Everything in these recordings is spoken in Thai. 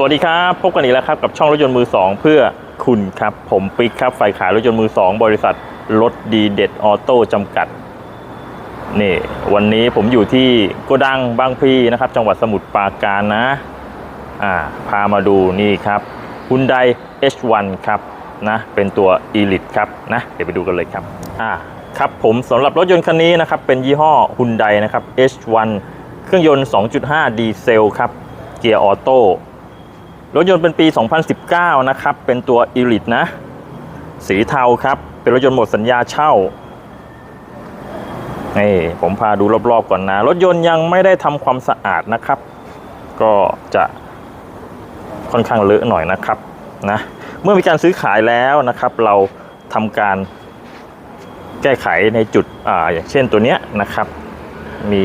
สวัสดีครับ พบกันอีกแล้วครับกับช่องรถยนต์มือ 2 เพื่อคุณครับ ผมปิ๊กครับฝ่ายขายรถยนต์มือ 2 บริษัทรถดีเด็ดออโต้จำกัดนี่วันนี้ผมอยู่ที่โกดังบางพลีนะครับ จังหวัดสมุทรปราการนะอ่าพามาดูนี่ครับ Hyundai H1 ครับนะเป็นตัว Elite ครับนะเดี๋ยวไปดูกันเลยครับอ่าครับผมสำหรับรถยนต์คันนี้นะครับเป็นยี่ห้อ Hyundai นะครับ H1 เครื่องยนต์ 2.5 ดีเซลครับเกียร์ออโต้ รถยนต์เป็นปี 2019 นะครับ เป็นตัว e l i t นะ สีเทาครับ เป็นรถยนต์หมดสัญญาเช่านี่ผมพาดูรอบๆก่อนนะ รถยนต์ยังไม่ได้ทำความสะอาดนะครับ ก็จะค่อนข้างเลอะหน่อยนะครับนะเมื่อมีการซื้อขายแล้วนะครับ เราทำการแก้ไขในจุดอ่าอย่างเช่นตัวเนี้ยนะครับ มี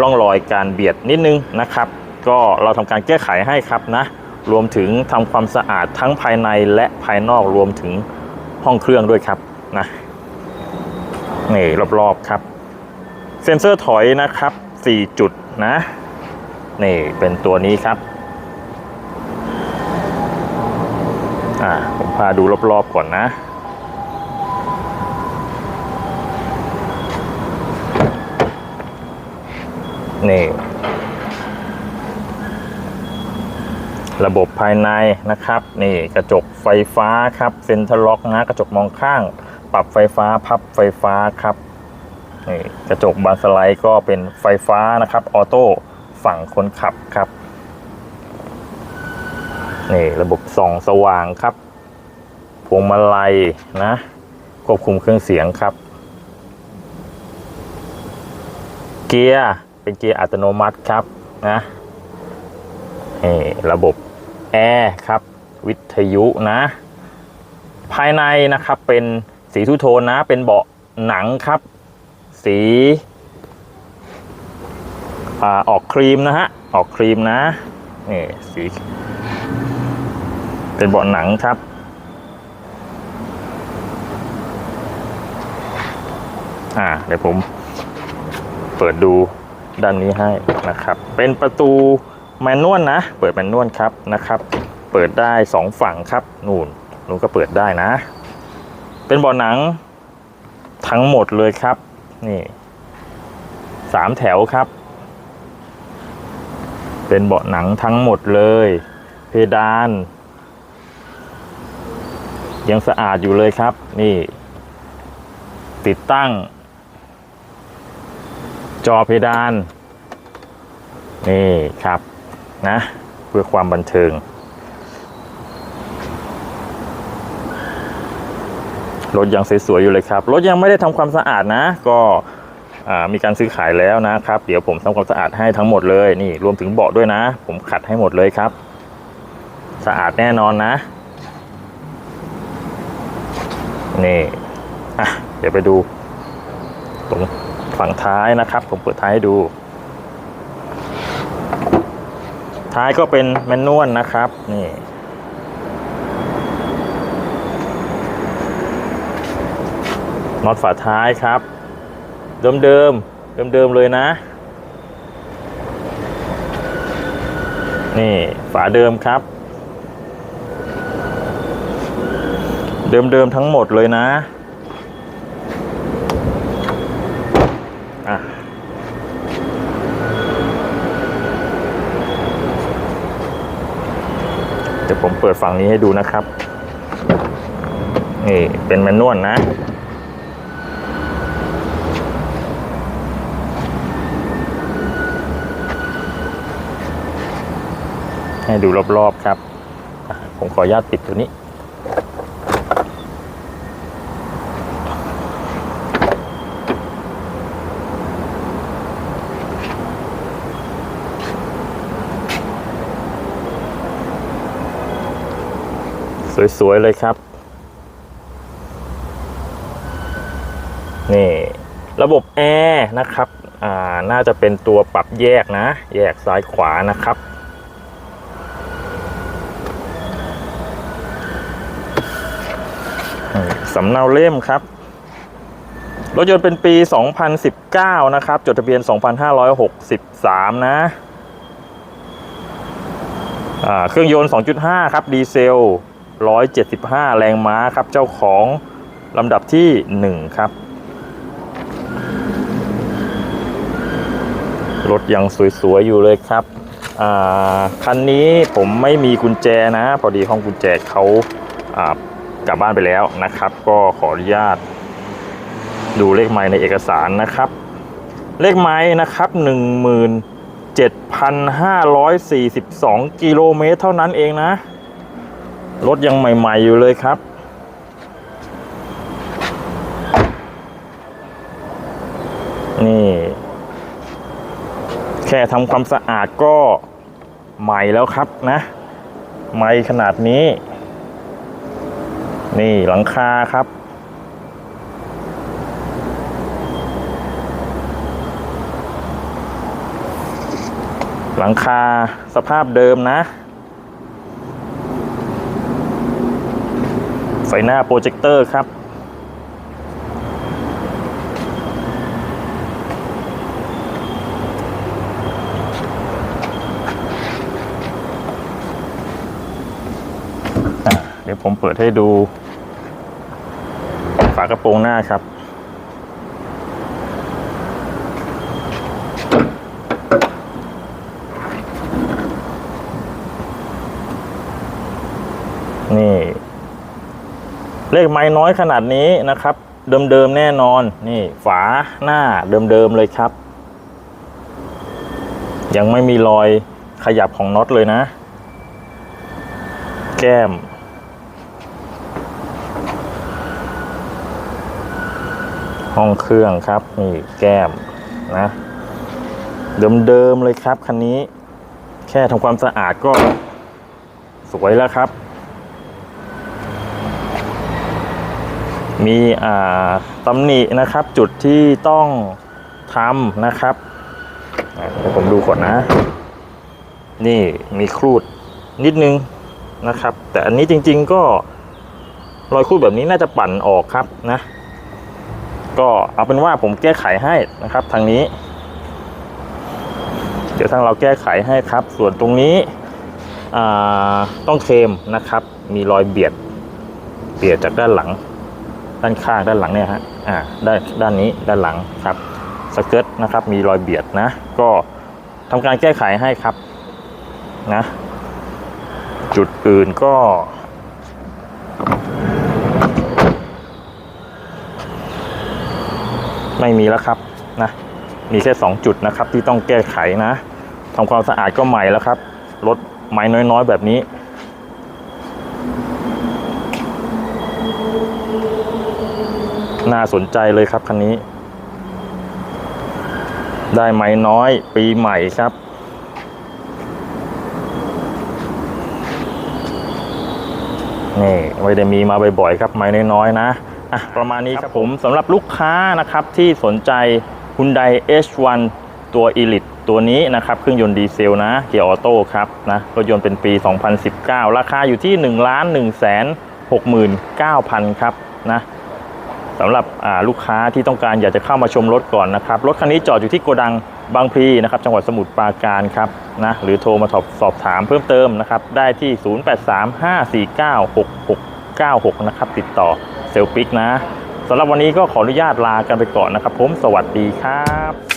ร่องรอยการเบียดนิดนึงนะครับ ก็เราทำการแก้ไขให้ครับนะ รวมถึงทำความสะอาดทั้งภายในและภายนอกรวมถึงห้องเครื่องด้วยครับนะนี่รอบๆครับ เซ็นเซอร์ถอยนะครับ 4 จุดนะนี่เป็นตัวนี้ครับอ่าผมพาดูรอบๆก่อนนะนี่ ระบบภายในนะครับ นี่กระจกไฟฟ้าครับเซ็นทรัลล็อกนะกระจกมองข้าง ปรับไฟฟ้าพับไฟฟ้าครับนี่กระจกบานสไลด์ก็เป็นไฟฟ้านะครับออโต้ฝั่งคนขับครับนี่ระบบส่องสว่างครับพวงมาลัยนะควบคุมเครื่องเสียงครับ เกียร์เป็นเกียร์อัตโนมัติครับนะ นี่ระบบแอร์ครับ วิทยุนะ ภายในนะครับเป็นสีทูโทนนะ เป็นเบาะหนังครับ สีอออกครีมนะฮะ ออกครีมนะนี่สีเป็นเบาะหนังครับอ่าเดี๋ยวผมเปิดดูด้านนี้ให้นะครับ เป็นประตู แมนนวลนะ เปิดแมนนวลครับนะครับ เปิดได้สองฝั่งครับนู่นนู่นก็เปิดได้นะ เป็นเบาะหนังทั้งหมดเลยครับ นี่สามแถวครับ เป็นเบาะหนังทั้งหมดเลย เพดาน ยังสะอาดอยู่เลยครับ นี่ ติดตั้ง จอเพดาน นี่ครับ นะ เพื่อความบันเทิง รถยังสวยๆอยู่เลยครับ รถยังไม่ได้ทำความสะอาดนะ ก็มีการซื้อขายแล้วนะครับ เดี๋ยวผมทำความสะอาดให้ทั้งหมดเลยนี่รวมถึงเบาะด้วยนะ ผมขัดให้หมดเลยครับ สะอาดแน่นอนนะ นี่อะเดี๋ยวไปดู ตรงฝั่งท้ายนะครับ ผมเปิดท้ายให้ดู ท้ายก็เป็นแมนนวลนะครับ นี่น็อตฝาท้ายครับ เดิมเดิมเดิมเดิมเลยนะ นี่ฝาเดิมครับ เดิมเดิมทั้งหมดเลยนะ อะ ดี๋ยวผมเปิดฝั่งนี้ให้ดูนะครับ นี่เป็นแมนนวลนะ ให้ดูรอบๆครับ ผมขออนุญาตปิดตัวนี้ สวย ๆ เลยครับ นี่ ระบบแอร์นะครับ อ่า น่าจะเป็นตัวปรับแยกนะ แยกซ้ายขวานะครับ สำเนาเล่มครับ รถยนต์เป็นปี 2019 นะครับ จดทะเบียน 2563 นะอ่าเครื่องยนต์ 2.5 ครับ ดีเซล 175 แรงม้าครับ เจ้าของลำดับที่ 1 ครับ รถยังสวย ๆ อยู่เลยครับ คันนี้ผมไม่มีกุญแจนะ พอดีห้องกุญแจเขาากลับบ้านไปแล้วนะครับ ก็ขออนุญาต ดูเลขไม้ในเอกสารนะครับ เลขไม้นะครับ 17,542 กิโลเมตรเท่านั้นเองนะ รถยังใหม่ ๆ อยู่เลยครับ นี่ แค่ทำความสะอาดก็ใหม่แล้วครับนะ ใหม่ขนาดนี้ นี่หลังคาครับหลังคาสภาพเดิมนะ ไฟหน้าโปรเจคเตอร์ครับ เดี๋ยวผมเปิดให้ดู ฝากระโปรงหน้าครับ นี่ เลขไม้น้อยขนาดนี้นะครับ เดิมๆแน่นอนนี่ฝาหน้าเดิมๆเลยครับ ยังไม่มีรอยขยับของน็อตเลยนะ แก้ม ห้องเครื่องครับนี่แก้มนะเดิมๆเลยครับคันนี้ แค่ทำความสะอาดก็สวยแล้วครับ มีตำหนินะครับจุดที่ต้องทำนะครับเดี๋ยวผมดูก่อนนะ นี่มีครูดนิดนึงนะครับ แต่อันนี้จริง ๆก็รอยครูดแบบนี้น่าจะปั่นออกครับนะ ก็เอาเป็นว่าผมแก้ไขให้นะครับทางนี้ เดี๋ยวทางเราแก้ไขให้ครับ ส่วนตรงนี้ต้องเคลมนะครับ มีรอยเบียดเบียดจากด้านหลัง ด้านข้างด้านหลังเนี่ยฮะอ่าด้านด้านนี้ด้านหลังครับสเกิร์ตนะครับมีรอยเบียดนะ ก็ทำการแก้ไขให้ครับนะจุดอื่นก็ไม่มีแล้วครับนะมีแค่ 2 จุดนะครับที่ต้องแก้ไขนะทำความสะอาดก็ใหม่แล้วครับรถไม้น้อยๆ แบบนี้ น่าสนใจเลยครับคันนี้ ได้ไม้น้อยปีใหม่ครับ นี่ไม่ได้มีมาบ่อยๆครับไม้น้อยๆนะอะประมาณนี้ครับผมสำหรับลูกค้านะครับที่สนใจ Hyundai H1 ตัว Elite ตัวนี้นะครับเครื่องยนต์ดีเซลนะเกียร์ออโต้ครับนะรถยนต์เป็นปี 2019 ราคาอยู่ที่ 1 1 6 9 0 0 0 ครับนะ สำหรับลูกค้าที่ต้องการอยากจะเข้ามาชมรถก่อนนะครับ รถคันนี้จอดอยู่ที่โกดังบางพลีนะครับ จังหวัดสมุทรปราการครับนะหรือโทรมาสอบสอบถามเพิ่มเติมนะครับ ได้ที่ 0835496696 นะครับ ติดต่อเซลปิกนะสำหรับวันนี้ก็ขออนุญาตลากันไปก่อนนะครับ ผมสวัสดีครับ